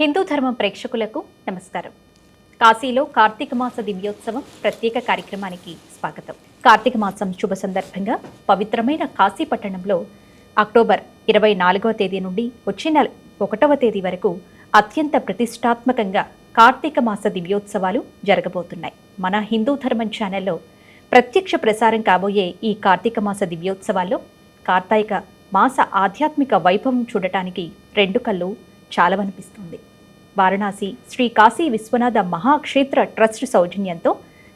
హిందూ ధర్మం ప్రేక్షకులకు నమస్కారం. కాశీలో కార్తీక మాస దివ్యోత్సవం ప్రత్యేక కార్యక్రమానికి స్వాగతం. కార్తీక మాసం శుభ సందర్భంగా పవిత్రమైన కాశీ పట్టణంలో అక్టోబర్ ఇరవై నాలుగవ తేదీ నుండి వచ్చే నెల ఒకటవ తేదీ వరకు అత్యంత ప్రతిష్టాత్మకంగా కార్తీక మాస దివ్యోత్సవాలు జరగబోతున్నాయి. మన హిందూ ధర్మం ఛానల్లో ప్రత్యక్ష ప్రసారం కాబోయే ఈ కార్తీక మాస దివ్యోత్సవాల్లో కార్తీక మాస ఆధ్యాత్మిక వైభవం చూడటానికి రెండు కళ్ళు చాలవనిపిస్తుంది. వారణాసి శ్రీ కాశీ విశ్వనాథ మహాక్షేత్ర ట్రస్ట్ సౌజన్యంతో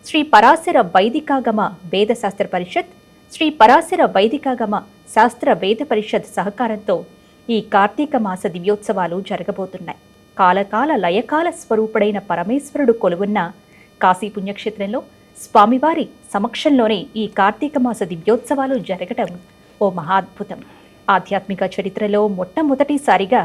శ్రీ పరాశర వైదికాగమ వేద శాస్త్ర పరిషత్ శ్రీ పరాశర వైదికాగమ శాస్త్ర వేద పరిషత్ సహకారంతో ఈ కార్తీక మాస దివ్యోత్సవాలు జరగబోతున్నాయి. కాలకాల లయకాల స్వరూపుడైన పరమేశ్వరుడు కొలువున్న కాశీ పుణ్యక్షేత్రంలో స్వామివారి సమక్షంలోనే ఈ కార్తీక మాస దివ్యోత్సవాలు జరగటం ఓ మహాద్భుతం ఆధ్యాత్మిక చరిత్రలో మొట్టమొదటిసారిగా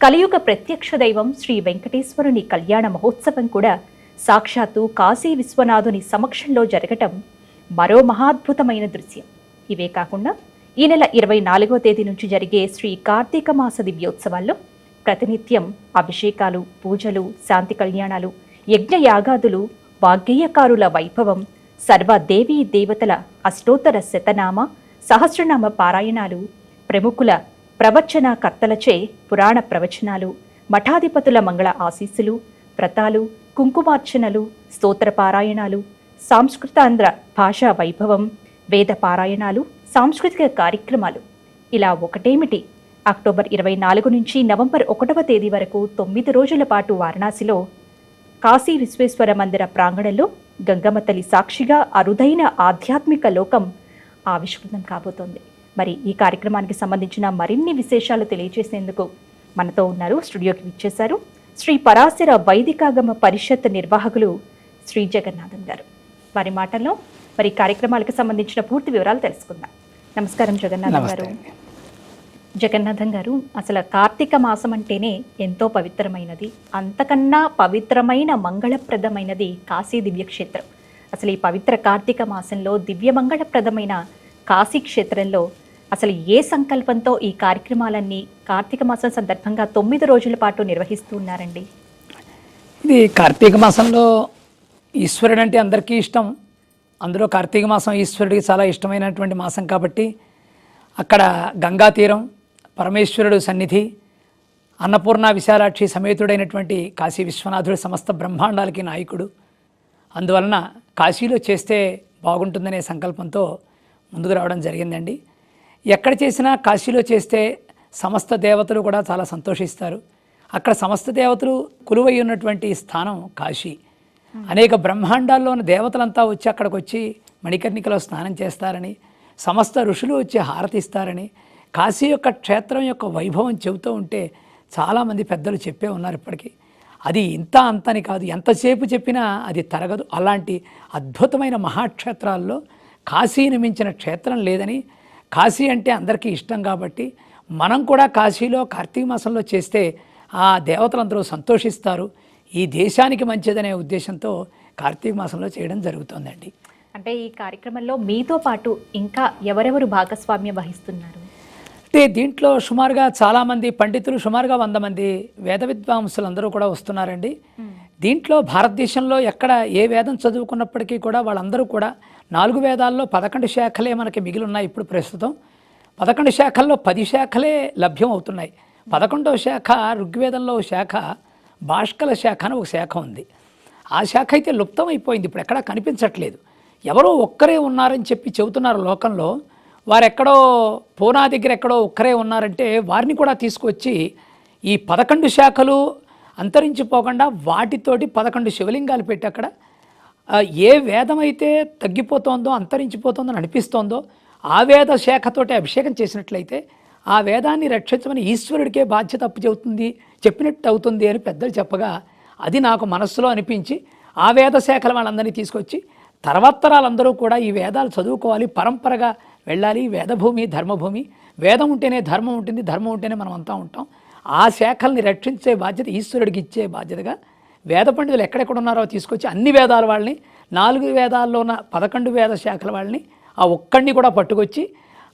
కలియుగ ప్రత్యక్ష దైవం శ్రీ వెంకటేశ్వరుని కళ్యాణ మహోత్సవం కూడా సాక్షాత్తు కాశీ విశ్వనాథుని సమక్షంలో జరగటం మరో మహాద్భుతమైన దృశ్యం. ఇవే కాకుండా ఈ నెల ఇరవై నాలుగో తేదీ నుంచి జరిగే శ్రీ కార్తీక మాస దివ్యోత్సవాల్లో ప్రతినిత్యం అభిషేకాలు పూజలు శాంతి కళ్యాణాలు యజ్ఞయాగాదులు వాగ్గేయకారుల వైభవం సర్వ దేవీ దేవతల అష్టోత్తర శతనామ సహస్రనామ పారాయణాలు ప్రముఖుల ప్రవచన కర్తలచే పురాణ ప్రవచనాలు మఠాధిపతుల మంగళ ఆశీస్సులు వ్రతాలు కుంకుమార్చనలు స్తోత్ర పారాయణాలు సాంస్కృతాంధ్ర భాషా వైభవం వేద పారాయణాలు సాంస్కృతిక కార్యక్రమాలు. ఇలా ఒకటేమిటి? అక్టోబర్ ఇరవై నాలుగు నుంచి నవంబర్ ఒకటవ తేదీ వరకు తొమ్మిది రోజుల పాటు వారణాసిలో కాశీ విశ్వేశ్వర మందిర ప్రాంగణంలో గంగమ్మ తల్లి సాక్షిగా అరుదైన ఆధ్యాత్మిక లోకం ఆవిష్కృతం కాబోతోంది. మరి ఈ కార్యక్రమానికి సంబంధించిన మరిన్ని విశేషాలు తెలియజేసేందుకు మనతో ఉన్నారు. స్టూడియోకి విచ్చేశారు శ్రీ పరాశర వైదికాగమ పరిషత్ నిర్వాహకులు శ్రీ జగన్నాథం గారు. వారి మాటల్లో మరి కార్యక్రమాలకు సంబంధించిన పూర్తి వివరాలు తెలుసుకుందాం. నమస్కారం జగన్నాథం గారు. జగన్నాథం గారు అసలు కార్తీక మాసం అంటేనే ఎంతో పవిత్రమైనది. అంతకన్నా పవిత్రమైన మంగళప్రదమైనది కాశీ దివ్యక్షేత్రం. అసలు ఈ పవిత్ర కార్తీక మాసంలో దివ్య కాశీక్షేత్రంలో కాశీ క్షేత్రంలో అసలు ఏ సంకల్పంతో ఈ కార్యక్రమాలన్నీ కార్తీక మాసం సందర్భంగా తొమ్మిది రోజుల పాటు నిర్వహిస్తూ ఉన్నారండి? ఇది కార్తీక మాసంలో ఈశ్వరుడు అంటే అందరికీ ఇష్టం. అందులో కార్తీక మాసం ఈశ్వరుడికి చాలా ఇష్టమైనటువంటి మాసం కాబట్టి అక్కడ గంగా తీరం పరమేశ్వరుడు సన్నిధి అన్నపూర్ణ విశాలాక్షి సమేతుడైనటువంటి కాశీ విశ్వనాథుడు సమస్త బ్రహ్మాండాలకి నాయకుడు. అందువలన కాశీలో చేస్తే బాగుంటుందనే సంకల్పంతో ముందుకు రావడం జరిగిందండి. ఎక్కడ చేసినా కాశీలో చేస్తే సమస్త దేవతలు కూడా చాలా సంతోషిస్తారు. అక్కడ సమస్త దేవతలు కొలువై ఉన్నటువంటి స్థానం కాశీ. అనేక బ్రహ్మాండాల్లో ఉన్న దేవతలంతా వచ్చి అక్కడికి వచ్చి మణికర్ణికలో స్నానం చేస్తారని సమస్త ఋషులు వచ్చి హారతిస్తారని కాశీ యొక్క క్షేత్రం యొక్క వైభవం చెబుతూ ఉంటే చాలామంది పెద్దలు చెప్పే ఉన్నారు ఇప్పటికీ. అది ఇంత అంతని కాదు ఎంతసేపు చెప్పినా అది తరగదు. అలాంటి అద్భుతమైన మహాక్షేత్రాల్లో కాశీని మించిన క్షేత్రం లేదని. కాశీ అంటే అందరికీ ఇష్టం కాబట్టి మనం కూడా కాశీలో కార్తీక మాసంలో చేస్తే ఆ దేవతలందరూ సంతోషిస్తారు. ఈ దేశానికి మంచిదనే ఉద్దేశంతో కార్తీక మాసంలో చేయడం జరుగుతుందండి. అంటే ఈ కార్యక్రమంలో మీతో పాటు ఇంకా ఎవరెవరు భాగస్వామ్యం వహిస్తున్నారు? అంటే దీంట్లో సుమారుగా చాలామంది పండితులు సుమారుగా వంద మంది వేద విద్వాంసులు అందరూ కూడా వస్తున్నారండి. దీంట్లో భారతదేశంలో ఎక్కడ ఏ వేదం చదువుకున్నప్పటికీ కూడా వాళ్ళందరూ కూడా నాలుగు వేదాల్లో పదకొండు శాఖలే మనకి మిగిలి ఉన్నాయి ఇప్పుడు ప్రస్తుతం. పదకొండు శాఖల్లో పది శాఖలే లభ్యం అవుతున్నాయి పదకొండవ శాఖ ఋగ్వేదంలో శాఖ భాష్కల శాఖ అని ఒక శాఖ ఉంది. ఆ శాఖ అయితే లుప్తం అయిపోయింది ఇప్పుడు ఎక్కడా కనిపించట్లేదు. ఎవరో ఒక్కరే ఉన్నారని చెప్పి చెబుతున్నారు లోకంలో. వారెక్కడో పూనా దగ్గర ఎక్కడో ఒక్కరే ఉన్నారంటే వారిని కూడా తీసుకొచ్చి ఈ పదకొండు శాఖలు అంతరించిపోకుండా వాటితోటి పదకొండు శివలింగాలు పెట్టి అక్కడ ఏ వేదం అయితే తగ్గిపోతోందో అంతరించిపోతోందో అనిపిస్తోందో ఆ వేద శాఖతోటి అభిషేకం చేసినట్లయితే ఆ వేదాన్ని రక్షించమని ఈశ్వరుడికే బాధ్యత అప్పు చెబుతుంది చెప్పినట్టు అవుతుంది అని పెద్దలు చెప్పగా అది నాకు మనస్సులో అనిపించి ఆ వేద శాఖల వాళ్ళందరినీ తీసుకొచ్చి తర్వాతరాలందరూ కూడా ఈ వేదాలు చదువుకోవాలి పరంపరగా వెళ్ళాలి వేదభూమి ధర్మభూమి వేదం ఉంటేనే ధర్మం ఉంటుంది ధర్మం ఉంటేనే మనం అంతా ఉంటాం. ఆ శాఖల్ని రక్షించే బాధ్యత ఈశ్వరుడికి ఇచ్చే బాధ్యతగా వేద పండితులు ఎక్కడెక్కడ ఉన్నారో తీసుకొచ్చి అన్ని వేదాల వాళ్ళని నాలుగు వేదాల్లో ఉన్న పదకొండు వేద శాఖల వాళ్ళని ఆ ఒక్కడిని కూడా పట్టుకొచ్చి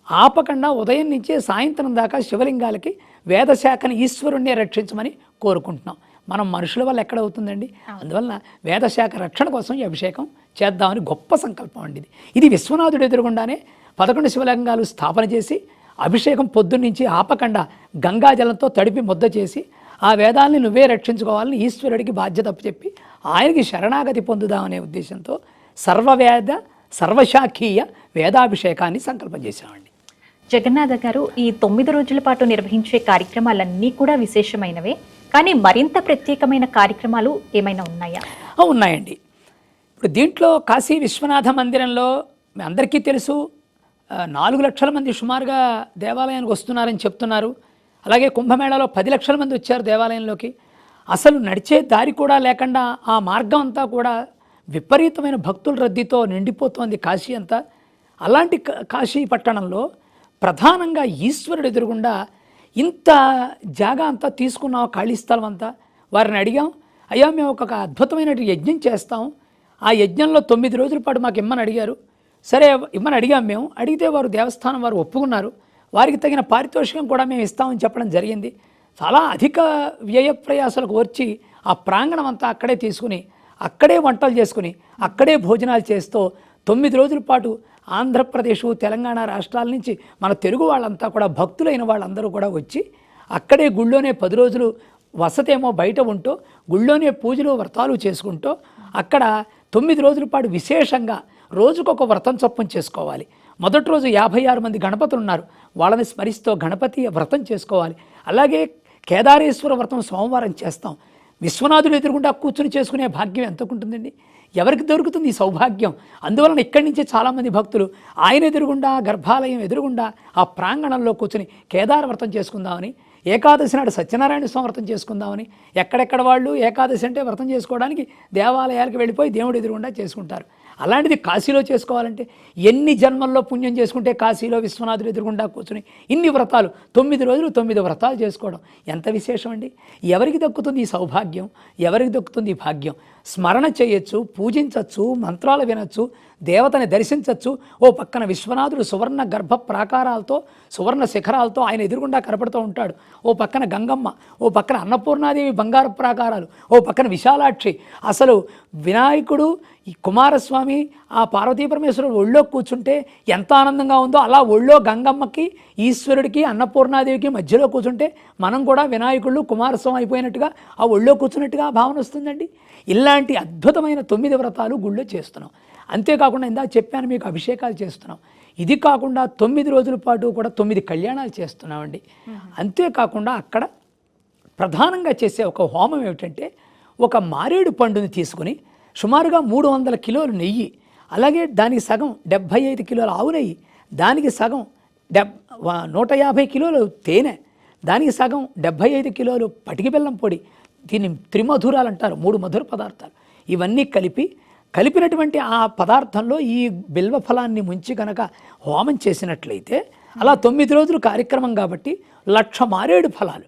ఆపకుండా ఉదయం నుంచి సాయంత్రం దాకా శివలింగాలకి వేదశాఖని ఈశ్వరుణ్ణే రక్షించమని కోరుకుంటున్నాం. మనం మనుషుల వల్ల ఎక్కడ అవుతుందండి? అందువలన వేదశాఖ రక్షణ కోసం ఈ అభిషేకం చేద్దామని గొప్ప సంకల్పం అండి ఇది. ఇది విశ్వనాథుడు ఎదురుగుండానే పదకొండు శివలింగాలు స్థాపన చేసి అభిషేకం పొద్దున్నుంచి ఆపకుండా గంగాజలంతో తడిపి ముద్ద చేసి ఆ వేదాల్ని నువ్వే రక్షించుకోవాలని ఈశ్వరుడికి బాధ్యత చెప్పి ఆయనకి శరణాగతి పొందుదామనే ఉద్దేశంతో సర్వవేద సర్వశాఖీయ వేదాభిషేకాన్ని సంకల్పం చేశామండి. జగన్నాథ గారు ఈ తొమ్మిది రోజుల పాటు నిర్వహించే కార్యక్రమాలన్నీ కూడా విశేషమైనవే. కానీ మరింత ప్రత్యేకమైన కార్యక్రమాలు ఏమైనా ఉన్నాయా? ఉన్నాయండి. ఇప్పుడు దీంట్లో కాశీ విశ్వనాథ మందిరంలో అందరికీ తెలుసు నాలుగు లక్షల మంది సుమారుగా దేవాలయానికి వస్తున్నారని చెప్తున్నారు. అలాగే కుంభమేళాలో పది లక్షల మంది వచ్చారు దేవాలయంలోకి. అసలు నడిచే దారి కూడా లేకుండా ఆ మార్గం అంతా కూడా విపరీతమైన భక్తుల రద్దీతో నిండిపోతోంది కాశీ అంతా. అలాంటి కా- కాశీ పట్టణంలో ప్రధానంగా ఈశ్వరుడు ఎదురుగుండా ఇంత జాగా అంతా తీసుకున్నాం ఖాళీ స్థలం అంతా. వారిని అడిగాం అయ్యా మేము ఒక అద్భుతమైన యజ్ఞం చేస్తాం. ఆ యజ్ఞంలో తొమ్మిది రోజుల పాటు మాకు ఇమ్మని అడిగారు. సరే ఇమ్మని అడిగాం మేము. అడిగితే వారు దేవస్థానం వారు ఒప్పుకున్నారు. వారికి తగిన పారితోషికం కూడా మేము ఇస్తామని చెప్పడం జరిగింది. చాలా అధిక వ్యయ ప్రయాసాలకు వచ్చి ఆ ప్రాంగణం అంతా అక్కడే తీసుకుని అక్కడే వంటలు చేసుకుని అక్కడే భోజనాలు చేస్తూ తొమ్మిది రోజుల పాటు ఆంధ్రప్రదేశ్ తెలంగాణ రాష్ట్రాల నుంచి మన తెలుగు వాళ్ళంతా కూడా భక్తులైన వాళ్ళందరూ కూడా వచ్చి అక్కడే గుళ్ళోనే పది రోజులు వసతేమో బయట ఉంటూ గుళ్ళోనే పూజలు వ్రతాలు చేసుకుంటూ అక్కడ తొమ్మిది రోజుల పాటు విశేషంగా రోజుకొక వ్రతం చొప్పున చేసుకోవాలి. మొదటి రోజు యాభై ఆరు మంది గణపతులు ఉన్నారు. వాళ్ళని స్మరిస్తూ గణపతి వ్రతం చేసుకోవాలి. అలాగే కేదారేశ్వర వ్రతం సోమవారం చేస్తాం. విశ్వనాథుడు ఎదురుగుండా కూర్చుని చేసుకునే భాగ్యం ఎంతకుంటుందండి ఎవరికి దొరుకుతుంది ఈ సౌభాగ్యం? అందువలన ఇక్కడి నుంచే చాలామంది భక్తులు ఆయన ఎదురుగుండా గర్భాలయం ఎదురుగుండా ఆ ప్రాంగణంలో కూర్చుని కేదార వ్రతం చేసుకుందామని ఏకాదశి నాడు సత్యనారాయణ స్వామి వ్రతం చేసుకుందామని ఎక్కడెక్కడ వాళ్ళు ఏకాదశి అంటే వ్రతం చేసుకోవడానికి దేవాలయాలకు వెళ్ళిపోయి దేవుడు ఎదురుగుండా చేసుకుంటారు. అలాంటిది కాశీలో చేసుకోవాలంటే ఎన్ని జన్మల్లో పుణ్యం చేసుకుంటే కాశీలో విశ్వనాథుడు ఎదురుగుండా కూర్చుని ఇన్ని వ్రతాలు? తొమ్మిది రోజులు తొమ్మిది వ్రతాలు చేసుకోవడం. ఎంత విశేషం అండి ఎవరికి దక్కుతుంది ఈ సౌభాగ్యం? ఎవరికి దక్కుతుంది ఈ భాగ్యం? స్మరణ చేయొచ్చు పూజించవచ్చు మంత్రాలు వినొచ్చు దేవతని దర్శించవచ్చు ఓ పక్కన విశ్వనాథుడు సువర్ణ గర్భ ప్రాకారాలతో సువర్ణ శిఖరాలతో ఆయన ఎదురుగుండా కనపడుతూ ఉంటాడు. ఓ పక్కన గంగమ్మ ఓ పక్కన అన్నపూర్ణాదేవి బంగారు ప్రాకారాలు ఓ పక్కన విశాలాక్షి. అసలు వినాయకుడు ఈ కుమారస్వామి ఆ పార్వతీ పరమేశ్వరుడు ఒళ్ళో కూర్చుంటే ఎంత ఆనందంగా ఉందో అలా ఒళ్ళో గంగమ్మకి ఈశ్వరుడికి అన్నపూర్ణాదేవికి మధ్యలో కూర్చుంటే మనం కూడా వినాయకుళ్ళు కుమారస్వామి అయిపోయినట్టుగా ఆ ఒళ్ళో కూర్చున్నట్టుగా భావన వస్తుందండి. ఇలాంటి అద్భుతమైన తొమ్మిది వ్రతాలు గుళ్ళో చేస్తున్నాం. అంతేకాకుండా ఇందా చెప్పాను మీకు అభిషేకాలు చేస్తున్నాం. ఇది కాకుండా తొమ్మిది రోజుల పాటు కూడా తొమ్మిది కళ్యాణాలు చేస్తున్నామండి. అంతేకాకుండా అక్కడ ప్రధానంగా చేసే ఒక హోమం ఏమిటంటే ఒక మారేడు పండుని తీసుకుని సుమారుగా మూడు వందల కిలోలు నెయ్యి అలాగే దానికి సగం డెబ్భై ఐదు కిలోల ఆవు నెయ్యి దానికి సగం డెబ్ నూట యాభై కిలోలు తేనె దానికి సగం డెబ్భై ఐదు కిలోలు పటికి బెల్లం పొడి దీన్ని త్రిమధురాలు అంటారు మూడు మధుర పదార్థాలు. ఇవన్నీ కలిపి కలిపినటువంటి ఆ పదార్థంలో ఈ బిల్వ ఫలాన్ని ముంచి కనుక హోమం చేసినట్లయితే అలా తొమ్మిది రోజులు కార్యక్రమం కాబట్టి లక్ష మారేడు ఫలాలు.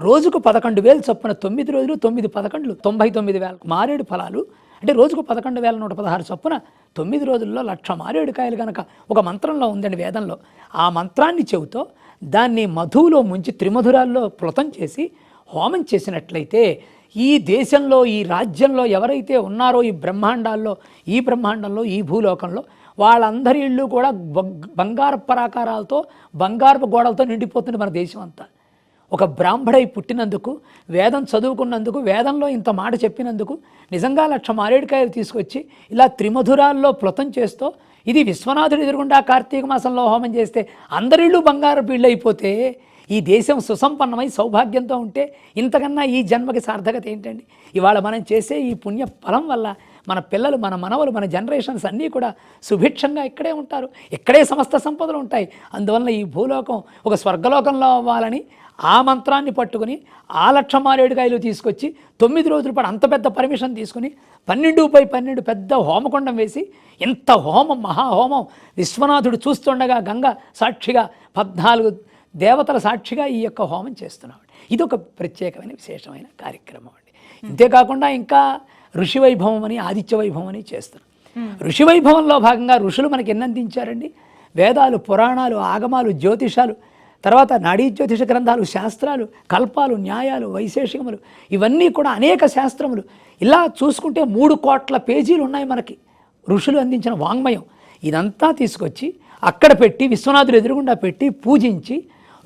రోజుకు పదకొండు వేలు చొప్పున తొమ్మిది రోజులు తొమ్మిది పదకొండులు తొంభై తొమ్మిది వేల మారేడు ఫలాలు. అంటే రోజుకు పదకొండు వేల నూట పదహారు చొప్పున తొమ్మిది రోజుల్లో లక్ష మారేడు కాయలు కనుక ఒక మంత్రంలో ఉందండి వేదంలో. ఆ మంత్రాన్ని చెబుతూ దాన్ని మధువులో ముంచి త్రిమధురాల్లో ప్లుతం చేసి హోమం చేసినట్లయితే ఈ దేశంలో ఈ రాజ్యంలో ఎవరైతే ఉన్నారో ఈ బ్రహ్మాండాల్లో ఈ బ్రహ్మాండంలో ఈ భూలోకంలో వాళ్ళందరి ఇళ్ళు కూడా బంగారు పరాకారాలతో బంగారపు గోడలతో నిండిపోతుంది మన దేశం అంతా ఒక బ్రాహ్మడై పుట్టినందుకు వేదం చదువుకున్నందుకు వేదంలో ఇంత మాట చెప్పినందుకు నిజంగా లక్ష మారేడుకాయలు తీసుకొచ్చి ఇలా త్రిమధురాల్లో ప్లుతం చేస్తూ ఇది విశ్వనాథుడు ఎదురుగుండా కార్తీక మాసంలో హోమం చేస్తే అందరిళ్ళు బంగారు బిళ్ళు అయిపోతే ఈ దేశం సుసంపన్నమై సౌభాగ్యంతో ఉంటే ఇంతకన్నా ఈ జన్మకి సార్థకత ఏంటండి? ఇవాళ మనం చేసే ఈ పుణ్య ఫలం వల్ల మన పిల్లలు మన మనవలు మన జనరేషన్స్ అన్నీ కూడా సుభిక్షంగా ఇక్కడే ఉంటారు. ఇక్కడే సమస్త సంపదలు ఉంటాయి. అందువల్ల ఈ భూలోకం ఒక స్వర్గలోకంలో అవ్వాలని ఆ మంత్రాన్ని పట్టుకుని ఆ లక్ష మారేడుకాయలు తీసుకొచ్చి తొమ్మిది రోజుల పాటు అంత పెద్ద పర్మిషన్ తీసుకుని పన్నెండు పై పన్నెండు పెద్ద హోమకుండం వేసి ఇంత హోమం మహాహోమం విశ్వనాథుడు చూస్తుండగా గంగ సాక్షిగా పద్నాలుగు దేవతల సాక్షిగా ఈ యొక్క హోమం చేస్తున్నాం ఇది ఒక ప్రత్యేకమైన విశేషమైన కార్యక్రమం అండి. ఇంతేకాకుండా ఇంకా ఋషి వైభవం అని ఆదిత్య వైభవం అని చేస్తున్నాం ఋషి వైభవంలో భాగంగా ఋషులు మనకి ఎన్ని అందించారండి వేదాలు పురాణాలు ఆగమాలు జ్యోతిషాలు తర్వాత నాడీ జ్యోతిష గ్రంథాలు శాస్త్రాలు కల్పాలు న్యాయాలు వైశేషికములు ఇవన్నీ కూడా అనేక శాస్త్రములు. ఇలా చూసుకుంటే మూడు కోట్ల పేజీలు ఉన్నాయి మనకి. ఋషులు అందించిన వాంగ్మయం. ఇదంతా తీసుకొచ్చి అక్కడ పెట్టి విశ్వనాథుడు ఎదురుగుండా పెట్టి పూజించి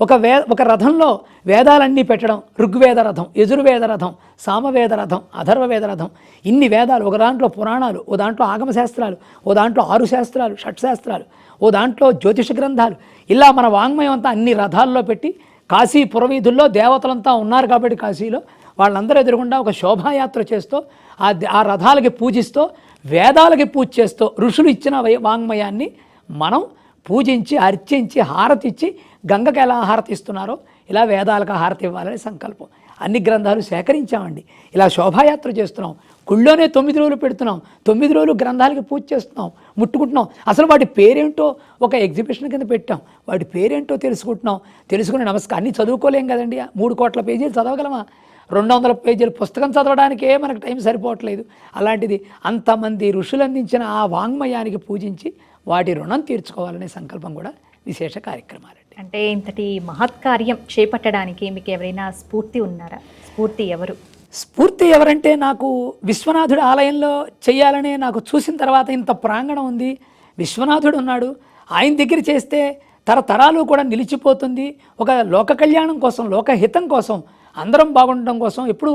ఒక వే ఒక రథంలో వేదాలన్నీ పెట్టడం ఋగ్వేద రథం యజుర్వేద రథం సామవేద రథం అధర్వవేద రథం ఇన్ని వేదాలు ఒక దాంట్లో పురాణాలు ఓ దాంట్లో ఆగమ శాస్త్రాలు ఓ దాంట్లో ఆరు శాస్త్రాలు షట్శాస్త్రాలు ఓ దాంట్లో జ్యోతిష గ్రంథాలు. ఇలా మన వాంగ్మయం అంతా అన్ని రథాల్లో పెట్టి కాశీ పురవీధుల్లో దేవతలంతా ఉన్నారు కాబట్టి కాశీలో వాళ్ళందరూ ఎదురుగుండా ఒక శోభాయాత్ర చేస్తూ ఆ ఆ రథాలకి పూజిస్తూ వేదాలకి పూజ చేస్తూ ఋషులు ఇచ్చిన వై- వాంగ్మయాన్ని మనం పూజించి అర్చించి హారతి ఇచ్చి గంగకి ఎలా హారతి ఇస్తున్నారో ఇలా వేదాలకు హారతి ఇవ్వాలని సంకల్పం. అన్ని గ్రంథాలు సేకరించామండి. ఇలా శోభాయాత్ర చేస్తున్నాం. గుళ్ళోనే తొమ్మిది రోజులు పెడుతున్నాం. తొమ్మిది రోజులు గ్రంథాలకి పూజ చేస్తున్నాం. ముట్టుకుంటున్నాం. అసలు వాటి పేరేంటో ఒక ఎగ్జిబిషన్ కింద పెట్టాం. వాటి పేరేంటో తెలుసుకుంటున్నాం. తెలుసుకుని నమస్కారం. అన్నీ చదువుకోలేం కదండి. మూడు కోట్ల పేజీలు చదవగలమా? రెండు వందల పేజీలు పుస్తకం చదవడానికే మనకు టైం సరిపోవట్లేదు. అలాంటిది అంతమంది ఋషులు అందించిన ఆ వాంగ్మయానికి పూజించి వాటి రుణం తీర్చుకోవాలనే సంకల్పం కూడా విశేష కార్యక్రమాలండి. అంటే ఇంతటి మహత్కార్యం చేపట్టడానికి మీకు ఎవరైనా స్ఫూర్తి ఉన్నారా? స్ఫూర్తి ఎవరు? స్ఫూర్తి ఎవరంటే నాకు విశ్వనాథుడి ఆలయంలో చేయాలనే నాకు చూసిన తర్వాత ఇంత ప్రాంగణం ఉంది. విశ్వనాథుడు ఉన్నాడు. ఆయన దగ్గర చేస్తే తరతరాలు కూడా నిలిచిపోతుంది. ఒక లోక కళ్యాణం కోసం లోకహితం కోసం అందరం బాగుండడం కోసం ఎప్పుడు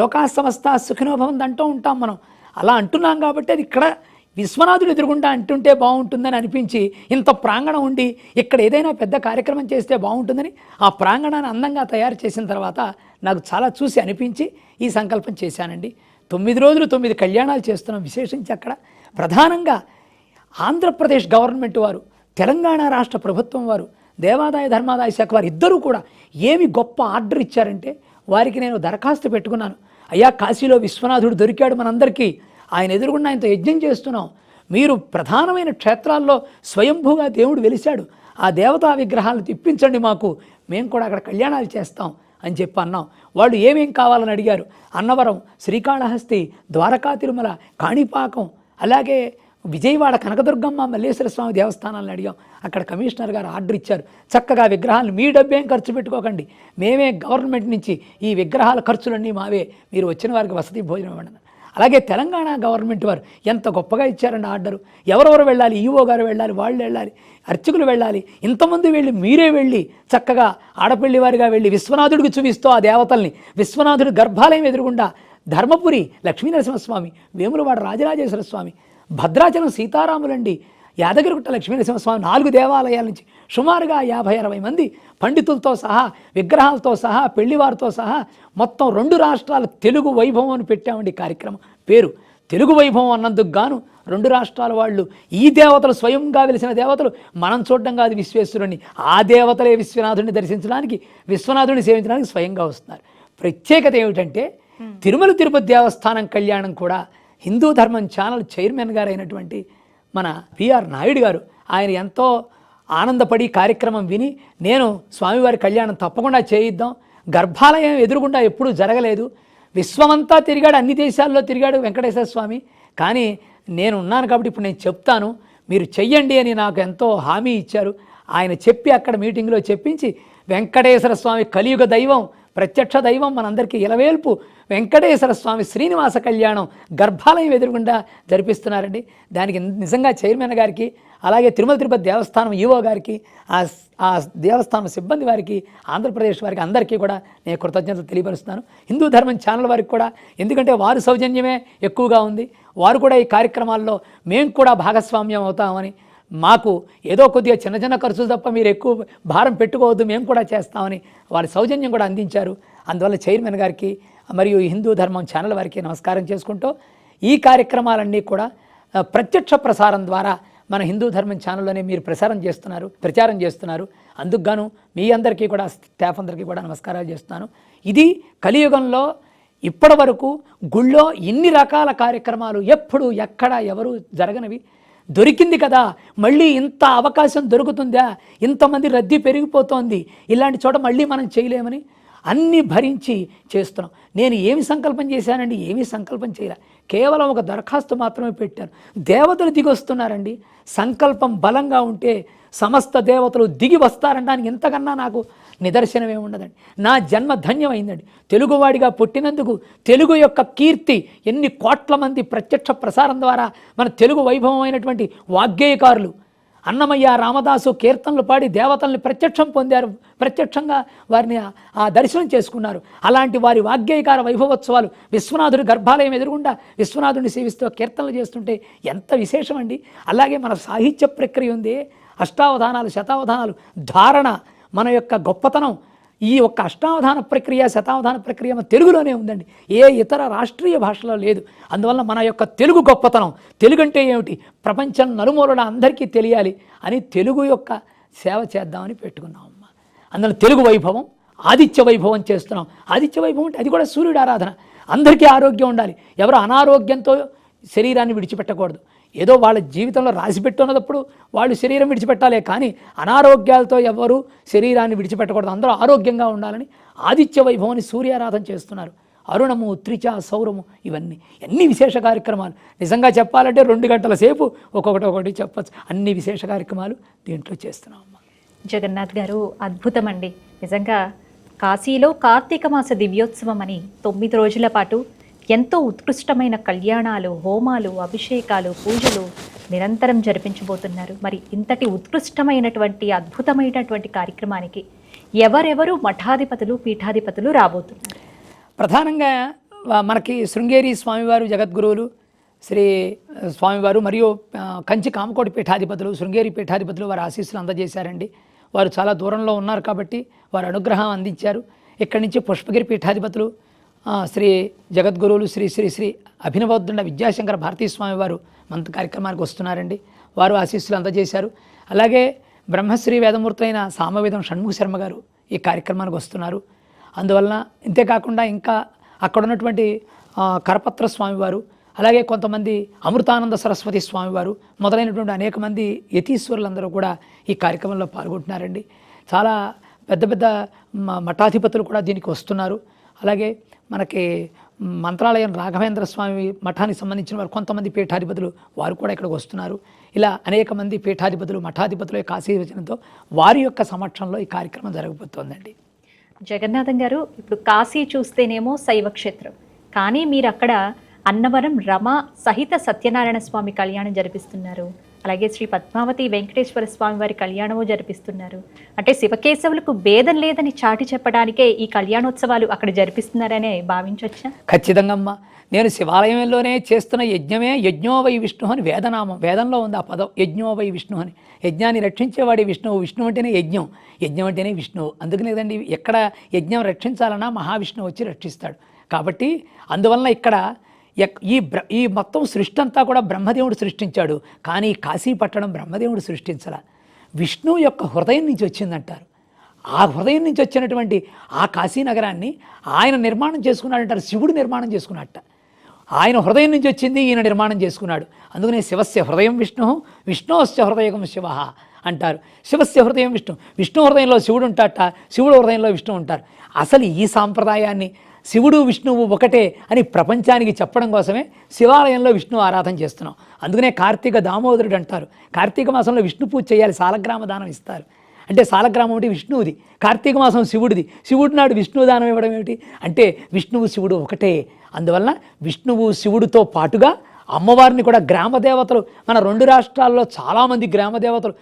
లోకా సమస్త సుఖినోభవం అంటూ ఉంటాం మనం. అలా అంటున్నాం కాబట్టి అది ఇక్కడ విశ్వనాథుడు ఎదురుగుండా అంటుంటే బాగుంటుందని అనిపించి ఇంత ప్రాంగణం ఉండి ఇక్కడ ఏదైనా పెద్ద కార్యక్రమం చేస్తే బాగుంటుందని ఆ ప్రాంగణాన్ని అందంగా తయారు చేసిన తర్వాత నాకు చాలా చూసి అనిపించి ఈ సంకల్పం చేశానండి. తొమ్మిది రోజులు తొమ్మిది కళ్యాణాలు చేస్తున్నాం విశేషించి అక్కడ. ప్రధానంగా ఆంధ్రప్రదేశ్ గవర్నమెంట్ వారు తెలంగాణ రాష్ట్ర ప్రభుత్వం వారు దేవాదాయ ధర్మాదాయ శాఖ వారు ఇద్దరూ కూడా ఏమి గొప్ప ఆర్డర్ ఇచ్చారంటే వారికి నేను దరఖాస్తు పెట్టుకున్నాను. అయ్యా కాశీలో విశ్వనాథుడు దొరికాడు మనందరికీ. ఆయన ఎదురుగుండా ఆయనతో యజ్ఞం చేస్తున్నాం. మీరు ప్రధానమైన క్షేత్రాల్లో స్వయంభూగా దేవుడు వెలిశాడు. ఆ దేవతా విగ్రహాలు తిప్పించండి మాకు. మేము కూడా అక్కడ కళ్యాణాలు చేస్తాం అని చెప్పి అన్నాం. వాళ్ళు ఏమేం కావాలని అడిగారు. అన్నవరం శ్రీకాళహస్తి ద్వారకా తిరుమల కాణిపాకం అలాగే విజయవాడ కనకదుర్గమ్మ మల్లేశ్వర స్వామి దేవస్థానాలను అడిగాం. అక్కడ కమిషనర్ గారు ఆర్డర్ ఇచ్చారు. చక్కగా విగ్రహాలు మీ డబ్బేం ఖర్చు పెట్టుకోకండి. మేమే గవర్నమెంట్ నుంచి ఈ విగ్రహాల ఖర్చులన్నీ మావే. మీరు వచ్చిన వారికి వసతి భోజనం ఇవ్వండి. అలాగే తెలంగాణ గవర్నమెంట్ వారు ఎంత గొప్పగా ఇచ్చారండి ఆర్డరు. ఎవరెవరు వెళ్ళాలి? ఈఓ గారు వెళ్ళాలి వాళ్ళు వెళ్ళాలి అర్చకులు వెళ్ళాలి ఇంతమంది వెళ్ళి మీరే వెళ్ళి చక్కగా ఆడపల్లి వారిగా వెళ్ళి విశ్వనాథుడికి చూపిస్తూ ఆ దేవతల్ని. విశ్వనాథుడి గర్భాలయం ఎదురుగుండా ధర్మపురి లక్ష్మీనరసింహస్వామి వేములవాడ రాజరాజేశ్వర స్వామి భద్రాచలం సీతారాములండి యాదగిరిగుట్ట లక్ష్మీనరసింహస్వామి నాలుగు దేవాలయాల నుంచి సుమారుగా యాభై అరవై మంది పండితులతో సహా విగ్రహాలతో సహా పెళ్ళివారితో సహా మొత్తం రెండు రాష్ట్రాల తెలుగు వైభవం అని పెట్టామండి కార్యక్రమం. పేరు తెలుగు వైభవం అన్నందుకు గాను రెండు రాష్ట్రాల వాళ్ళు ఈ దేవతలు స్వయంగా వెలిసిన దేవతలు మనం చూడడం కాదు విశ్వేశ్వరుని ఆ దేవతలే విశ్వనాథుడిని దర్శించడానికి విశ్వనాథుడిని సేవించడానికి స్వయంగా వస్తున్నారు. ప్రత్యేకత ఏమిటంటే తిరుమల తిరుపతి దేవస్థానం కళ్యాణం కూడా హిందూ ధర్మం ఛానల్ చైర్మన్ గారు అయినటువంటి మన పిఆర్ నాయుడు గారు ఆయన ఎంతో ఆనందపడి కార్యక్రమం విని నేను స్వామివారి కళ్యాణం తప్పకుండా చేయిద్దాం. గర్భాలయం ఎదురుగుండా ఎప్పుడూ జరగలేదు. విశ్వమంతా తిరిగాడు అన్ని దేశాల్లో తిరిగాడు వెంకటేశ్వర స్వామి. కానీ నేను ఉన్నాను కాబట్టి ఇప్పుడు నేను చెప్తాను. మీరు చెయ్యండి అని నాకు ఎంతో హామీ ఇచ్చారు. ఆయన చెప్పి అక్కడ మీటింగ్లో చెప్పించి వెంకటేశ్వర స్వామి కలియుగ దైవం ప్రత్యక్ష దైవం మనందరికీ ఇలవేల్పు. వెంకటేశ్వర స్వామి శ్రీనివాస కళ్యాణం గర్భాలయం ఎదురుగుండా జరిపిస్తున్నారండి. దానికి నిజంగా చైర్మన్ గారికి అలాగే తిరుమల తిరుపతి దేవస్థానం ఈవో గారికి ఆ ఆ దేవస్థానం సిబ్బంది వారికి ఆంధ్రప్రదేశ్ వారికి అందరికీ కూడా నేను కృతజ్ఞతలు తెలియపరుస్తున్నాను. హిందూ ధర్మం ఛానల్ వారికి కూడా ఎందుకంటే వారి సౌజన్యమే ఎక్కువగా ఉంది. వారు కూడా ఈ కార్యక్రమాల్లో మేము కూడా భాగస్వామ్యం అవుతామని మాకు ఏదో కొద్దిగా చిన్న చిన్న ఖర్చులు తప్ప మీరు ఎక్కువ భారం పెట్టుకోవద్దు మేము కూడా చేస్తామని వారి సౌజన్యం కూడా అందించారు. అందువల్ల చైర్మన్ గారికి మరియు హిందూ ధర్మం ఛానల్ వారికి నమస్కారం చేసుకుంటూ ఈ కార్యక్రమాలన్నీ కూడా ప్రత్యక్ష ప్రసారం ద్వారా మన హిందూ ధర్మం ఛానల్లోనే మీరు ప్రసారం చేస్తున్నారు ప్రచారం చేస్తున్నారు. అందుకుగాను మీ అందరికీ కూడా స్టాఫ్ అందరికీ కూడా నమస్కారాలు చేస్తున్నాను. ఇది కలియుగంలో ఇప్పటి వరకు గుళ్ళో ఇన్ని రకాల కార్యక్రమాలు ఎప్పుడు ఎక్కడ ఎవరు జరగనివి దొరికింది కదా. మళ్ళీ ఇంత అవకాశం దొరుకుతుందా? ఇంతమంది రద్దీ పెరిగిపోతోంది. ఇలాంటి చోట మళ్ళీ మనం చేయలేమని అన్నీ భరించి చేస్తున్నాం. నేను ఏమి సంకల్పం చేశానండి? ఏమీ సంకల్పం చేయలే. కేవలం ఒక దరఖాస్తు మాత్రమే పెట్టాను. దేవతలు దిగొస్తున్నారండి. సంకల్పం బలంగా ఉంటే సమస్త దేవతలు దిగి వస్తారనడానికి ఇంతకన్నా నాకు నిదర్శనమే ఉండదండి. నా జన్మ ధన్యమైందండి. తెలుగువాడిగా పుట్టినందుకు తెలుగు యొక్క కీర్తి ఎన్ని కోట్ల మంది ప్రత్యక్ష ప్రసారం ద్వారా మన తెలుగు వైభవమైనటువంటి వాగ్గేయకారులు అన్నమయ్య రామదాసు కీర్తనలు పాడి దేవతల్ని ప్రత్యక్షం పొందారు. ప్రత్యక్షంగా వారిని ఆ- ఆ దర్శనం చేసుకున్నారు. అలాంటి వారి వాగ్గేయకార వైభవోత్సవాలు విశ్వనాథుడి గర్భాలయం ఎదురుగుండా విశ్వనాథుడిని సేవిస్తూ కీర్తనలు చేస్తుంటే ఎంత విశేషం అండి అలాగే మన సాహిత్య ప్రక్రియ ఉంది. అష్టావధానాలు శతావధానాలు ధారణ మన యొక్క గొప్పతనం. ఈ ఒక్క అష్టావధాన ప్రక్రియ శతావధాన ప్రక్రియ మన తెలుగులోనే ఉందండి. ఏ ఇతర రాష్ట్రీయ భాషలో లేదు. అందువల్ల మన యొక్క తెలుగు గొప్పతనం తెలుగు అంటే ఏమిటి? ప్రపంచం నలుమూలన అందరికీ తెలియాలి అని తెలుగు యొక్క సేవ చేద్దామని పెట్టుకున్నాం అమ్మ అందులో తెలుగు వైభవం ఆదిత్య వైభవం చేస్తున్నాం. ఆదిత్య వైభవం అంటే అది కూడా సూర్యుడు ఆరాధన. అందరికీ ఆరోగ్యం ఉండాలి. ఎవరు అనారోగ్యంతో శరీరాన్ని విడిచిపెట్టకూడదు. ఏదో వాళ్ళ జీవితంలో రాసి పెట్టున్నప్పుడు వాళ్ళు శరీరం విడిచిపెట్టాలే కానీ అనారోగ్యాలతో ఎవరు శరీరాన్ని విడిచిపెట్టకూడదు. అందరూ ఆరోగ్యంగా ఉండాలని ఆదిత్య వైభవాన్ని సూర్యారాధన చేస్తున్నారు. అరుణము త్రిచ సౌరము ఇవన్నీ ఎన్ని విశేష కార్యక్రమాలు? నిజంగా చెప్పాలంటే రెండు గంటల సేపు ఒక్కొక్కటి ఒకటి చెప్పచ్చు. అన్ని విశేష కార్యక్రమాలు దీంట్లో చేస్తున్నాం జగన్నాథ్ గారు అద్భుతం అండి నిజంగా కాశీలో కార్తీక మాస దివ్యోత్సవం అని తొమ్మిది రోజుల పాటు ఎంతో ఉత్కృష్టమైన కళ్యాణాలు హోమాలు అభిషేకాలు పూజలు నిరంతరం జరిపించబోతున్నారు. మరి ఇంతటి ఉత్కృష్టమైనటువంటి అద్భుతమైనటువంటి కార్యక్రమానికి ఎవరెవరు మఠాధిపతులు పీఠాధిపతులు రాబోతున్నారు? ప్రధానంగా మనకి శృంగేరి స్వామివారు జగద్గురువులు శ్రీ స్వామివారు మరియు కంచి కామకోటి పీఠాధిపతులు శృంగేరి పీఠాధిపతులు వారి ఆశీస్సులు అందజేశారండి. వారు చాలా దూరంలో ఉన్నారు కాబట్టి వారు అనుగ్రహం అందించారు. ఇక్కడి నుంచి పుష్పగిరి పీఠాధిపతులు శ్రీ జగద్గురువులు శ్రీ శ్రీ శ్రీ అభినవోద్దండ విద్యాశంకర భారతీస్వామి వారు మన కార్యక్రమానికి వస్తున్నారండి. వారు ఆశీస్సులు అందజేశారు. అలాగే బ్రహ్మశ్రీ వేదమూర్తులైన సామవేదం షణ్ముఖ శర్మ గారు ఈ కార్యక్రమానికి వస్తున్నారు. అందువలన ఇంతేకాకుండా ఇంకా అక్కడ ఉన్నటువంటి కరపత్ర స్వామివారు అలాగే కొంతమంది అమృతానంద సరస్వతి స్వామివారు మొదలైనటువంటి అనేక మంది యతీశ్వరులందరూ కూడా ఈ కార్యక్రమంలో పాల్గొంటున్నారండి. చాలా పెద్ద పెద్ద మ- మఠాధిపతులు కూడా దీనికి వస్తున్నారు. అలాగే మనకి మంత్రాలయం రాఘవేంద్ర స్వామి మఠానికి సంబంధించిన వారు కొంతమంది పీఠాధిపతులు వారు కూడా ఇక్కడికి వస్తున్నారు. ఇలా అనేక మంది పీఠాధిపతులు మఠాధిపతుల యొక్క ఆశీర్వచనంతో వారి యొక్క సమక్షంలో ఈ కార్యక్రమం జరగబోతోందండి. జగన్నాథం గారు ఇప్పుడు కాశీ చూస్తేనేమో శైవ క్షేత్రం కానీ మీరు అక్కడ అన్నవరం రమ సహిత సత్యనారాయణ స్వామి కళ్యాణం జరిపిస్తున్నారు. అలాగే శ్రీ పద్మావతి వెంకటేశ్వర స్వామి వారి కళ్యాణము జరిపిస్తున్నారు. అంటే శివకేశవులకు భేదం లేదని చాటి చెప్పడానికే ఈ కళ్యాణోత్సవాలు అక్కడ జరిపిస్తున్నారనే భావించవచ్చా ఖచ్చితంగా అమ్మ నేను శివాలయంలోనే చేస్తున్న యజ్ఞమే యజ్ఞోవై విష్ణు అని వేదనామం. వేదంలో ఉంది ఆ పదం యజ్ఞోవై విష్ణు అని. యజ్ఞాన్ని రక్షించేవాడి విష్ణువు విష్ణు అంటేనే యజ్ఞం. యజ్ఞం అంటేనే విష్ణువు అందుకనే కదండి ఎక్కడ యజ్ఞం రక్షించాలన్నా మహావిష్ణువు వచ్చి రక్షిస్తాడు. కాబట్టి అందువలన ఇక్కడ ఈ బ్ర ఈ మొత్తం సృష్టి అంతా కూడా బ్రహ్మదేవుడు సృష్టించాడు. కానీ కాశీ పట్టణం బ్రహ్మదేవుడు సృష్టించాల. విష్ణువు యొక్క హృదయం నుంచి వచ్చిందంటారు. ఆ హృదయం నుంచి వచ్చినటువంటి ఆ కాశీ నగరాన్ని ఆయన నిర్మాణం చేసుకున్నాడంటారు. శివుడు నిర్మాణం చేసుకున్నట్ట. ఆయన హృదయం నుంచి వచ్చింది ఈయన నిర్మాణం చేసుకున్నాడు. అందుకనే శివస్య హృదయం విష్ణు విష్ణువస్య హృదయం శివ అంటారు. శివస్య హృదయం విష్ణు విష్ణు హృదయంలో శివుడు ఉంటాట శివుడు హృదయంలో విష్ణు ఉంటారు. అసలు ఈ సాంప్రదాయాన్ని శివుడు విష్ణువు ఒకటే అని ప్రపంచానికి చెప్పడం కోసమే శివాలయంలో విష్ణు ఆరాధన చేస్తున్నాం. అందుకనే కార్తీక దామోదరుడు అంటారు. కార్తీక మాసంలో విష్ణు పూజ చేయాలి సాలగ్రామ దానం ఇస్తారు. అంటే సాలగ్రామం అంటే విష్ణువుది కార్తీక మాసం శివుడిది. శివుడు నాడు విష్ణువు దానం ఇవ్వడం ఏమిటి? అంటే విష్ణువు శివుడు ఒకటే. అందువలన విష్ణువు శివుడితో పాటుగా అమ్మవారిని కూడా గ్రామ దేవతలు మన రెండు రాష్ట్రాల్లో చాలామంది గ్రామ దేవతలు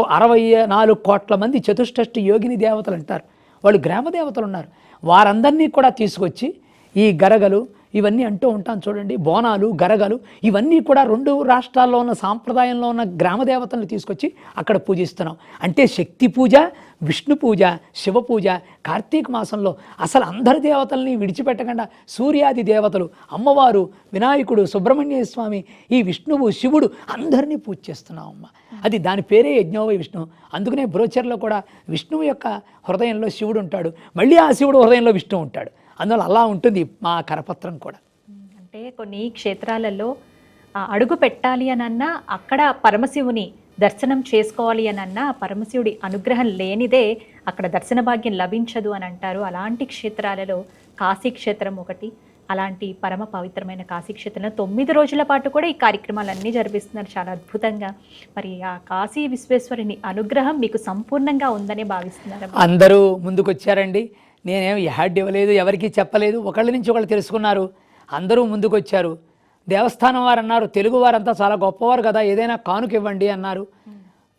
అరవై నాలుగు కోట్ల మంది చతుష్టష్టి యోగిని దేవతలు అంటారు. వాళ్ళు గ్రామ దేవతలు ఉన్నారు. వారందరినీ కూడా తీసుకొచ్చి ఈ గరగలు ఇవన్నీ అంటూ ఉంటాను చూడండి. బోనాలు గరగలు ఇవన్నీ కూడా రెండు రాష్ట్రాల్లో ఉన్న సాంప్రదాయంలో ఉన్న గ్రామ దేవతలను తీసుకొచ్చి అక్కడ పూజిస్తున్నాం. అంటే శక్తి పూజ విష్ణు పూజ శివ పూజ కార్తీక మాసంలో అసలు అందరి దేవతల్ని విడిచిపెట్టకుండా సూర్యాది దేవతలు అమ్మవారు వినాయకుడు సుబ్రహ్మణ్య స్వామి ఈ విష్ణువు శివుడు అందరినీ పూజ చేస్తున్నాం అమ్మ. అది దాని పేరే యజ్ఞోవై విష్ణు. అందుకనే బ్రోచర్లో కూడా విష్ణువు యొక్క హృదయంలో శివుడు ఉంటాడు. మళ్ళీ ఆ శివుడు హృదయంలో విష్ణువు ఉంటాడు. అందువల్ల అలా ఉంటుంది మా కరపత్రం కూడా. అంటే కొన్ని క్షేత్రాలలో అడుగు పెట్టాలి అని అన్నా అక్కడ పరమశివుని దర్శనం చేసుకోవాలి అని అన్నా పరమశివుడి అనుగ్రహం లేనిదే అక్కడ దర్శన భాగ్యం లభించదు అని అంటారు. అలాంటి క్షేత్రాలలో కాశీ క్షేత్రం ఒకటి అలాంటి పరమ పవిత్రమైన కాశీ క్షేత్రంలో తొమ్మిది రోజుల పాటు కూడా ఈ కార్యక్రమాలన్నీ జరిపిస్తున్నారు. చాలా అద్భుతంగా. మరి ఆ కాశీ విశ్వేశ్వరుని అనుగ్రహం మీకు సంపూర్ణంగా ఉందని భావిస్తున్నారు అందరూ ముందుకు వచ్చారండి నేనేం యాడ్ ఇవ్వలేదు ఎవరికీ చెప్పలేదు. ఒకళ్ళ నుంచి ఒకళ్ళు తెలుసుకున్నారు. అందరూ ముందుకొచ్చారు. దేవస్థానం వారు అన్నారు తెలుగు వారంతా చాలా గొప్పవారు కదా ఏదైనా కానుక ఇవ్వండి అన్నారు.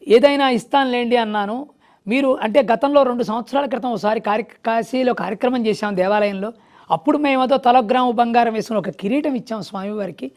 ఏదైనా ఇస్తానులేండి అన్నాను. మీరు అంటే గతంలో రెండు సంవత్సరాల క్రితం ఒకసారి కార్య కాశీలో కార్యక్రమం చేశాం దేవాలయంలో. అప్పుడు మేమేదో తలగ్రాము బంగారం వేసుకుని ఒక కిరీటం ఇచ్చాం స్వామివారికి.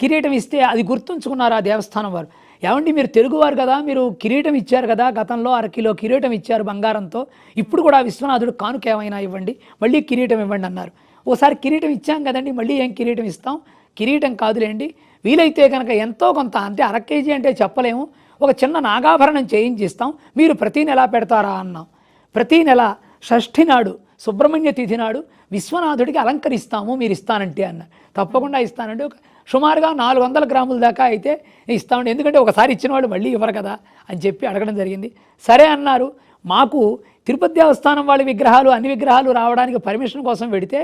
కిరీటం ఇస్తే అది గుర్తుంచుకున్నారు ఆ దేవస్థానం వారు. ఏమండి మీరు తెలుగువారు కదా మీరు కిరీటం ఇచ్చారు కదా గతంలో అరకిలో కిరీటం ఇచ్చారు బంగారంతో. ఇప్పుడు కూడా విశ్వనాథుడు కానుక ఏమైనా ఇవ్వండి మళ్ళీ కిరీటం ఇవ్వండి అన్నారు. ఓసారి కిరీటం ఇచ్చాం కదండి మళ్ళీ ఏం కిరీటం ఇస్తాం? కిరీటం కాదులేండి వీలైతే కనుక ఎంతో కొంత అంటే అర కేజీ అంటే చెప్పలేము ఒక చిన్న నాగాభరణం చేయించిస్తాం మీరు ప్రతి నెల పెడతారా అన్నాం. ప్రతి నెల షష్ఠి నాడు సుబ్రహ్మణ్య తిథి నాడు విశ్వనాథుడికి అలంకరిస్తాము మీరు ఇస్తానంటే అన్న. తప్పకుండా ఇస్తానండి. ఒక సుమారుగా నాలుగు వందల గ్రాముల దాకా అయితే ఇస్తామండి. ఎందుకంటే ఒకసారి ఇచ్చిన వాళ్ళు మళ్ళీ ఇవ్వరు కదా అని చెప్పి అడగడం జరిగింది. సరే అన్నారు. మాకు తిరుపతి దేవస్థానం వాళ్ళ విగ్రహాలు అన్ని విగ్రహాలు రావడానికి పర్మిషన్ కోసం పెడితే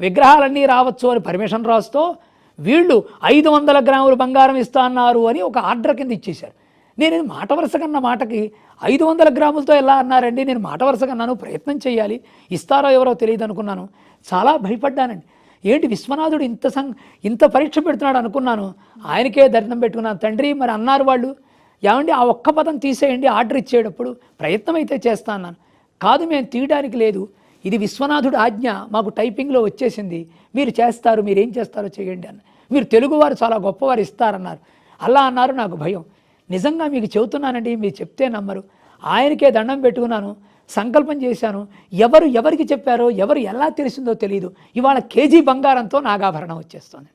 విగ్రహాలన్నీ రావచ్చు అని పర్మిషన్ రాస్తూ వీళ్ళు ఐదు వందల గ్రాములు బంగారం ఇస్తా అన్నారు అని ఒక ఆర్డర్ కింద ఇచ్చేశారు. నేను మాట మాట వరుసగన్న మాటకి ఐదు వందల గ్రాములతో ఎలా అన్నారండి? నేను మాట వరుసగన్నాను ప్రయత్నం చేయాలి. ఇస్తారో ఎవరో తెలియదు అనుకున్నాను. చాలా భయపడ్డానండి. ఏంటి విశ్వనాథుడు ఇంత సం ఇంత పరీక్ష పెడుతున్నాడు అనుకున్నాను. ఆయనకే దర్శనం పెట్టుకున్నాను. తండ్రి మరి అన్నారు వాళ్ళు. ఏమండి ఆ ఒక్క పదం తీసేయండి ఆర్డర్ ఇచ్చేటప్పుడు ప్రయత్నం అయితే చేస్తా అన్నాను. కాదు మేము తీయడానికి లేదు. ఇది విశ్వనాథుడు ఆజ్ఞ. మాకు టైపింగ్లో వచ్చేసింది. మీరు చేస్తారు మీరు ఏం చేస్తారో చేయండి అన్న. మీరు తెలుగువారు చాలా గొప్పవారు ఇస్తారన్నారు. అలా అన్నారు నాకు భయం. నిజంగా మీకు చెబుతున్నానండి మీరు చెప్తే నమ్మరు. ఆయనకే దండం పెట్టుకున్నాను సంకల్పం చేశాను. ఎవరు ఎవరికి చెప్పారో ఎవరు ఎలా తెలిసిందో తెలియదు ఇవాళ కేజీ బంగారంతో నాగాభరణం వచ్చేస్తుంది.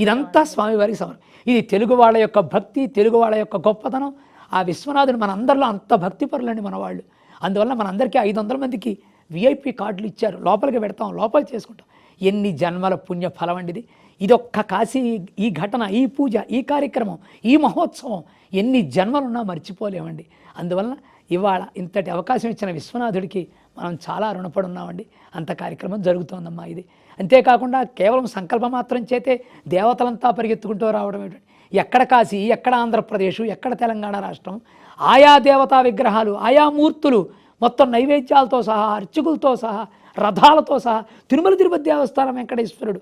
ఇదంతా స్వామివారికి సమరం. ఇది తెలుగు వాళ్ళ యొక్క భక్తి తెలుగు వాళ్ళ యొక్క గొప్పతనం. ఆ విశ్వనాథుడు మన అందరిలో అంత భక్తి పరులండి మన వాళ్ళు అందువల్ల మనందరికీ ఐదు వందల మందికి విఐపి కార్డులు ఇచ్చారు. లోపలికి పెడతాం లోపల చేసుకుంటాం. ఎన్ని జన్మల పుణ్య ఫలం అండి ఇది. ఇదొక్క కాశీ ఈ ఘటన ఈ పూజ ఈ కార్యక్రమం ఈ మహోత్సవం ఎన్ని జన్మలున్నా మర్చిపోలేమండి. అందువలన ఇవాళ ఇంతటి అవకాశం ఇచ్చిన విశ్వనాథుడికి మనం చాలా రుణపడి ఉన్నామండి అంత కార్యక్రమం జరుగుతోందమ్మా ఇది. అంతేకాకుండా కేవలం సంకల్పం మాత్రం చేతే దేవతలంతా పరిగెత్తుకుంటూ రావడం ఏంటంటే ఎక్కడ కాశీ ఎక్కడ ఆంధ్రప్రదేశ్ ఎక్కడ తెలంగాణ రాష్ట్రం ఆయా దేవతా విగ్రహాలు ఆయా మూర్తులు మొత్తం నైవేద్యాలతో సహా అర్చకులతో సహా రథాలతో సహా తిరుమల తిరుపతి దేవస్థానం వెంకటేశ్వరుడు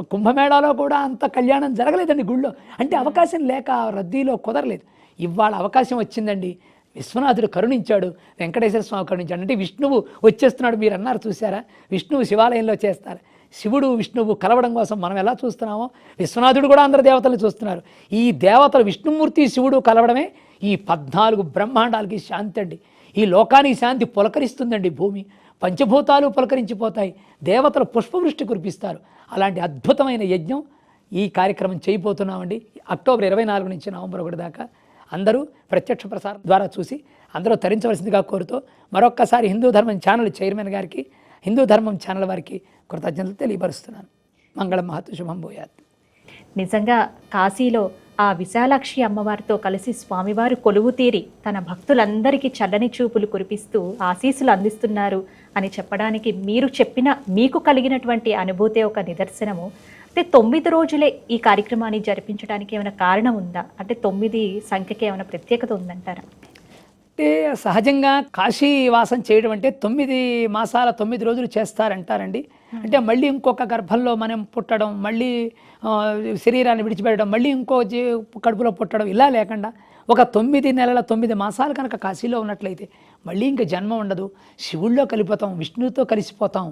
కుంభమేళాలో కూడా అంత కళ్యాణం జరగలేదండి గుళ్ళో. అంటే అవకాశం లేక రద్దీలో కుదరలేదు. ఇవాళ అవకాశం వచ్చిందండి. విశ్వనాథుడు కరుణించాడు. వెంకటేశ్వర స్వామి కరుణించాడు. అంటే విష్ణువు వచ్చేస్తున్నాడు మీరు అన్నారు చూసారా విష్ణువు శివాలయంలో చేస్తారు. శివుడు విష్ణువు కలవడం కోసం మనం ఎలా చూస్తున్నామో విశ్వనాథుడు కూడా అందరు దేవతలు చూస్తున్నారు. ఈ దేవతలు విష్ణుమూర్తి శివుడు కలవడమే ఈ పద్నాలుగు బ్రహ్మాండాలకి శాంతి అండి. ఈ లోకానికి శాంతి పులకరిస్తుందండి భూమి. పంచభూతాలు పులకరించిపోతాయి. దేవతలు పుష్పవృష్టి కురిపిస్తారు. అలాంటి అద్భుతమైన యజ్ఞం ఈ కార్యక్రమం చేయబోతున్నామండి. అక్టోబర్ ఇరవై నాలుగు నుంచి నవంబర్ ఒకటి దాకా అందరూ ప్రత్యక్ష ప్రసారం ద్వారా చూసి అందరూ తరించవలసిందిగా కోరుతూ మరొక్కసారి హిందూ ధర్మం ఛానల్ చైర్మన్ గారికి హిందూ ధర్మం ఛానల్ వారికి కృతజ్ఞతలు తెలియపరుస్తున్నాను. మంగళం మహత్ శుభం భూయాత్. నిజంగా కాశీలో ఆ విశాలాక్షి అమ్మవారితో కలిసి స్వామివారు కొలువు తీరి తన భక్తులందరికీ చల్లని చూపులు కురిపిస్తూ ఆశీస్సులు అందిస్తున్నారు అని చెప్పడానికి మీరు చెప్పిన మీకు కలిగినటువంటి అనుభూతే ఒక నిదర్శనము. అంటే తొమ్మిది రోజులే ఈ కార్యక్రమాన్ని జరిపించడానికి ఏమైనా కారణం ఉందా? అంటే తొమ్మిది సంఖ్యకి ఏమైనా ప్రత్యేకత ఉందంటారా? అంటే సహజంగా కాశీ వాసం చేయడం అంటే తొమ్మిది మాసాల తొమ్మిది రోజులు చేస్తారంటారండి. అంటే మళ్ళీ ఇంకొక గర్భంలో మనం పుట్టడం మళ్ళీ శరీరాన్ని విడిచిపెట్టడం మళ్ళీ ఇంకో కడుపులో పుట్టడం ఇలా లేకుండా ఒక తొమ్మిది నెలల తొమ్మిది మాసాలు కనుక కాశీలో ఉన్నట్లయితే మళ్ళీ ఇంకా జన్మ ఉండదు. శివుల్లో కలిపోతాం విష్ణువుతో కలిసిపోతాం.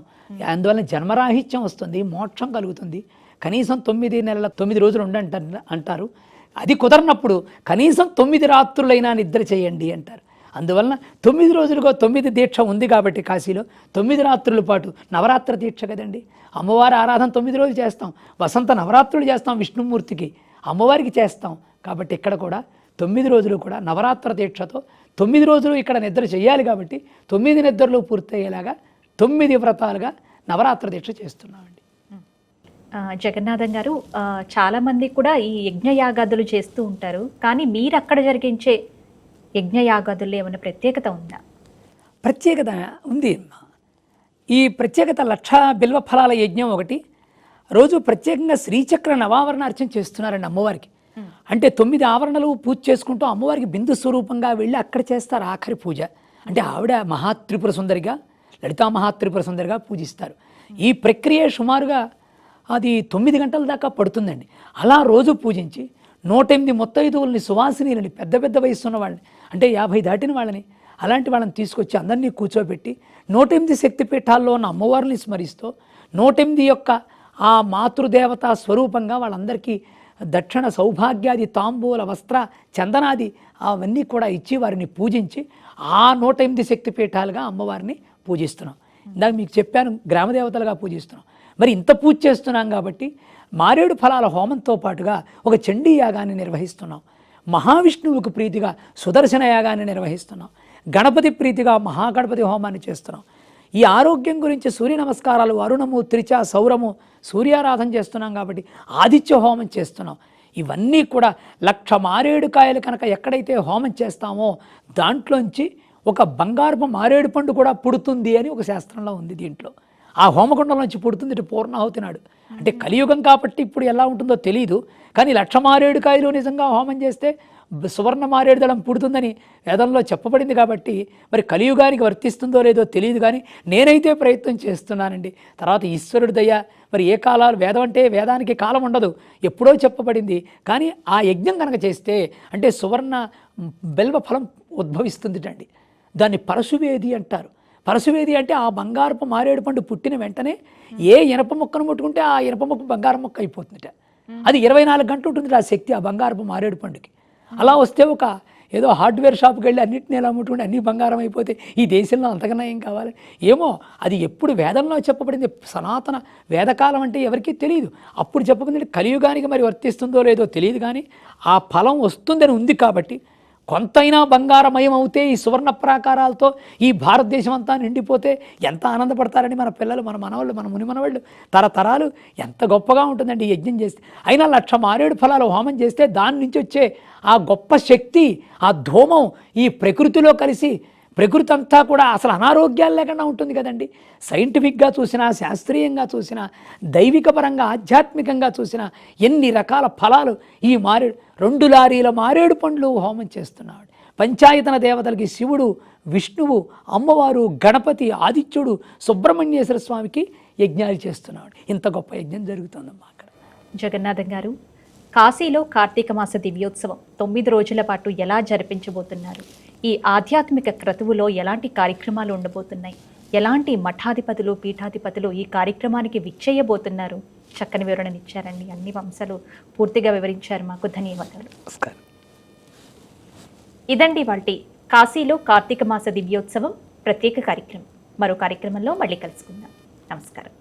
అందువల్ల జన్మరాహిత్యం వస్తుంది మోక్షం కలుగుతుంది. కనీసం తొమ్మిది నెలల తొమ్మిది రోజులు ఉండంట అంటారు. అది కుదరనప్పుడు కనీసం తొమ్మిది రాత్రులైనా నిద్ర చేయండి అంటారు. అందువలన తొమ్మిది రోజులుగా తొమ్మిది దీక్ష ఉంది కాబట్టి కాశీలో. తొమ్మిది రాత్రుల పాటు నవరాత్రి దీక్ష కదండి. అమ్మవారి ఆరాధన తొమ్మిది రోజులు చేస్తాం. వసంత నవరాత్రులు చేస్తాం విష్ణుమూర్తికి. అమ్మవారికి చేస్తాం. కాబట్టి ఇక్కడ కూడా తొమ్మిది రోజులు కూడా నవరాత్ర దీక్షతో తొమ్మిది రోజులు ఇక్కడ నిద్ర చేయాలి కాబట్టి తొమ్మిది నిద్రలు పూర్తయ్యేలాగా తొమ్మిది వ్రతాలుగా నవరాత్ర దీక్ష చేస్తున్నామండి. ఆ, జగన్నాథం గారు చాలామంది కూడా ఈ యజ్ఞయాగాదులు చేస్తూ ఉంటారు. కానీ మీరు అక్కడ జరిగించే యజ్ఞయాగాదుల్లో ఏమైనా ప్రత్యేకత ఉందా? ప్రత్యేకత ఉంది ఈ ప్రత్యేకత లక్ష బిల్వ ఫలాల యజ్ఞం ఒకటి రోజు ప్రత్యేకంగా శ్రీచక్ర నవావరణ అర్చన చేస్తున్నారండి అమ్మవారికి. అంటే తొమ్మిది ఆవరణలు పూజ చేసుకుంటూ అమ్మవారికి బిందు స్వరూపంగా వెళ్ళి అక్కడ చేస్తారు ఆఖరి పూజ. అంటే ఆవిడ మహాత్రిపుర సుందరిగా లలితా మహాత్రిపుర సుందరిగా పూజిస్తారు. ఈ ప్రక్రియ సుమారుగా అది తొమ్మిది గంటల దాకా పడుతుందండి. అలా రోజు పూజించి నూట ఎనిమిది మొత్తైదువులని సువాసినీలని పెద్ద పెద్ద వయసు ఉన్న వాళ్ళని అంటే యాభై దాటిన వాళ్ళని అలాంటి వాళ్ళని తీసుకొచ్చి అందరినీ కూర్చోబెట్టి నూట ఎనిమిది శక్తిపీఠాల్లో ఉన్న అమ్మవారిని స్మరిస్తూ నూట ఎనిమిది యొక్క ఆ మాతృదేవత స్వరూపంగా వాళ్ళందరికీ దక్షిణ సౌభాగ్యాది తాంబూల వస్త్ర చందనాది అవన్నీ కూడా ఇచ్చి వారిని పూజించి ఆ నూట ఎనిమిది శక్తిపీఠాలుగా అమ్మవారిని పూజిస్తున్నాం. ఇందాక మీకు చెప్పాను గ్రామదేవతలుగా పూజిస్తున్నాం. మరి ఇంత పూజ చేస్తున్నాం కాబట్టి మారేడు ఫలాల హోమంతో పాటుగా ఒక చండీ యాగాన్ని నిర్వహిస్తున్నాం. మహావిష్ణువుకు ప్రీతిగా సుదర్శన యాగాన్ని నిర్వహిస్తున్నాం. గణపతి ప్రీతిగా మహాగణపతి హోమాన్ని చేస్తున్నాం. ఈ ఆరోగ్యం గురించి సూర్య నమస్కారాలు అరుణము త్రిచ సౌరము సూర్యారాధన చేస్తున్నాం కాబట్టి ఆదిత్య హోమం చేస్తున్నాం. ఇవన్నీ కూడా లక్ష మారేడు కాయలు కనుక ఎక్కడైతే హోమం చేస్తామో దాంట్లోంచి ఒక బంగారపు మారేడు పండు కూడా పుడుతుంది అని ఒక శాస్త్రంలో ఉంది దీంట్లో. ఆ హోమకుండంలోంచి పుడుతుంది ఇటు పూర్ణాహుతి నాడు అంటే కలియుగం కాబట్టి ఇప్పుడు ఎలా ఉంటుందో తెలియదు కానీ లక్ష మారేడు కాయలు నిజంగా హోమం చేస్తే సువర్ణ మారేడు దళం పుడుతుందని వేదంలో చెప్పబడింది కాబట్టి మరి కలియుగానికి వర్తిస్తుందో లేదో తెలియదు కానీ నేనైతే ప్రయత్నం చేస్తున్నానండి. తర్వాత ఈశ్వరుడు దయ మరి ఏ కాలాలు వేదం అంటే వేదానికి కాలం ఉండదు ఎప్పుడో చెప్పబడింది. కానీ ఆ యజ్ఞం కనుక చేస్తే అంటే సువర్ణ బెల్వ ఫలం ఉద్భవిస్తుంది అండి దాన్ని పరశువేది అంటారు. పరశువేది అంటే ఆ బంగారపు మారేడు పండు పుట్టిన వెంటనే ఏ ఇనప మొక్కను ముట్టుకుంటే ఆ ఇనప మొక్క బంగారం మొక్క అయిపోతుందిట. అది ఇరవై నాలుగు గంటలు ఉంటుంది ఆ శక్తి ఆ బంగారపు మారేడు పండుకి. అలా వస్తే ఒక ఏదో హార్డ్వేర్ షాప్కి వెళ్ళి అన్నింటిని ఎలా ముట్టుకుంటే అన్ని బంగారం అయిపోతే ఈ దేశంలో అంతకన్నా ఏం కావాలి. ఏమో అది ఎప్పుడు వేదంలో చెప్పబడింది. సనాతన వేదకాలం అంటే ఎవరికీ తెలియదు అప్పుడు చెప్పబడింది కలియుగానికి మరి వర్తిస్తుందో లేదో తెలియదు కానీ ఆ ఫలం వస్తుందని ఉంది కాబట్టి కొంతైనా బంగారమయం అవుతే ఈ సువర్ణ ప్రాకారాలతో ఈ భారతదేశం అంతా నిండిపోతే ఎంత ఆనందపడతారని మన పిల్లలు మన మనవాళ్ళు మన ముని మనవాళ్ళు. తరతరాలు ఎంత గొప్పగా ఉంటుందండి ఈ యజ్ఞం చేస్తే. అయినా లక్ష మారేడు ఫలాలు హోమం చేస్తే దాని నుంచి వచ్చే ఆ గొప్ప శక్తి ఆ ధూమం ఈ ప్రకృతిలో కలిసి ప్రకృతి అంతా కూడా అసలు అనారోగ్యాలు లేకుండా ఉంటుంది కదండి. సైంటిఫిక్గా చూసినా శాస్త్రీయంగా చూసినా దైవిక పరంగా ఆధ్యాత్మికంగా చూసినా ఎన్ని రకాల ఫలాలు ఈ మారేడు రెండు లారీల మారేడు పండ్లు హోమం చేస్తున్నాడు. పంచాయతన దేవతలకి శివుడు విష్ణువు అమ్మవారు గణపతి ఆదిత్యుడు సుబ్రహ్మణ్యేశ్వర స్వామికి యజ్ఞాలు చేస్తున్నాడు. ఇంత గొప్ప యజ్ఞం జరుగుతుందమ్మా అక్కడ. జగన్నాథం గారు కాశీలో కార్తీక మాస దివ్యోత్సవం తొమ్మిది రోజుల పాటు ఎలా జరిపించబోతున్నారు? ఈ ఆధ్యాత్మిక క్రతువులో ఎలాంటి కార్యక్రమాలు ఉండబోతున్నాయి? ఎలాంటి మఠాధిపతులు పీఠాధిపతులు ఈ కార్యక్రమానికి విచ్చేయబోతున్నారు? చక్కని వివరణనిచ్చారండి అన్ని అంశాలు పూర్తిగా వివరించారు. మాకు ధన్యవాదాలు. నమస్కారం. ఇదండి వాటి కాశీలో కార్తీక మాస దివ్యోత్సవం ప్రత్యేక కార్యక్రమం. మరో కార్యక్రమంలో మళ్ళీ కలుసుకుందాం. నమస్కారం.